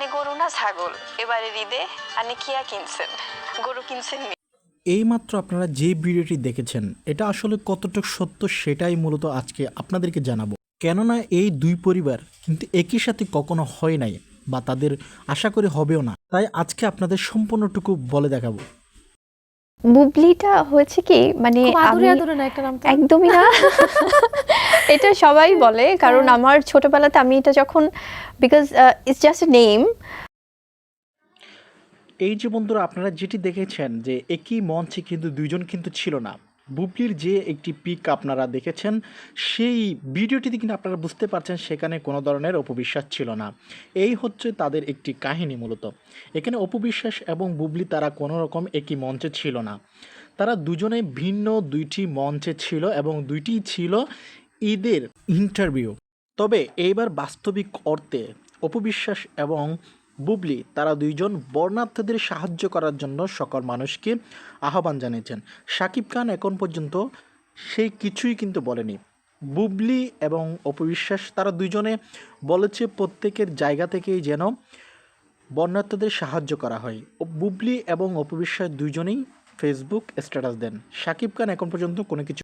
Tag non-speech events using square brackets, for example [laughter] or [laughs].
আনে গরু না ছাগল? এবারে ঈদে আনে কিয়া কিনছেন? গরু কিনছেন এই এইমাত্র আপনারা যে ভিডিওটি দেখেছেন, এটা আসলে কতটুকু সত্য সেটাই মূলত আজকে আপনাদেরকে জানাব। কেননা এই দুই পরিবার কিন্তু একই সাথে কখনো হয় নাই বা তাদের আশা করে হবেও না। তাই আজকে আপনাদের সম্পূর্ণটুকু বলে দেখাবো। বুবলিটা হয়েছে কি মানে। একদমই না [laughs] এটা সবাই বলে কারণ হ্যাঁ। আমার ছোটবেলাতে আমি এটা যখন বিকজ ইটস জাস্ট নেম এই যে বন্ধুরা আপনারা যেটি দেখেছেন যে একই মঞ্চে কিন্তু দুইজন কিন্তু ছিল না বুবলির যে একটি পিক আপনারা দেখেছেন, সেই ভিডিওটিতে কিন্তু আপনারা বুঝতে পারছেন সেখানে কোনো ধরনের অপবিশ্বাস ছিল না। এই হচ্ছে তাদের একটি কাহিনী মূলত। এখানে অপবিশ্বাস এবং বুবলি তারা কোনো রকম একই মঞ্চে ছিল না। তারা দুজনে ভিন্ন দুইটি মঞ্চে ছিল এবং দুইটি ছিল ঈদের ইন্টারভিউ তবে এইবার বাস্তবিক অর্থে অপবিশ্বাস এবং বুবলি, তারা দুইজন বর্ণার্থীদের সাহায্য করার জন্য সকল মানুষকে আহ্বান জানিয়েছেন। শাকিব খান এখন পর্যন্ত সেই কিছুই কিন্তু বলেনি। বুবলি এবং অপবিশ্বাস, তারা দুইজনে বলেছে প্রত্যেকের জায়গা থেকেই যেন বর্ণার্থীদের সাহায্য করা হয়। বুবলি এবং অপবিশ্বাস দুজনেই ফেসবুক স্ট্যাটাস দেন। শাকিব খান এখন পর্যন্ত কোনো কিছু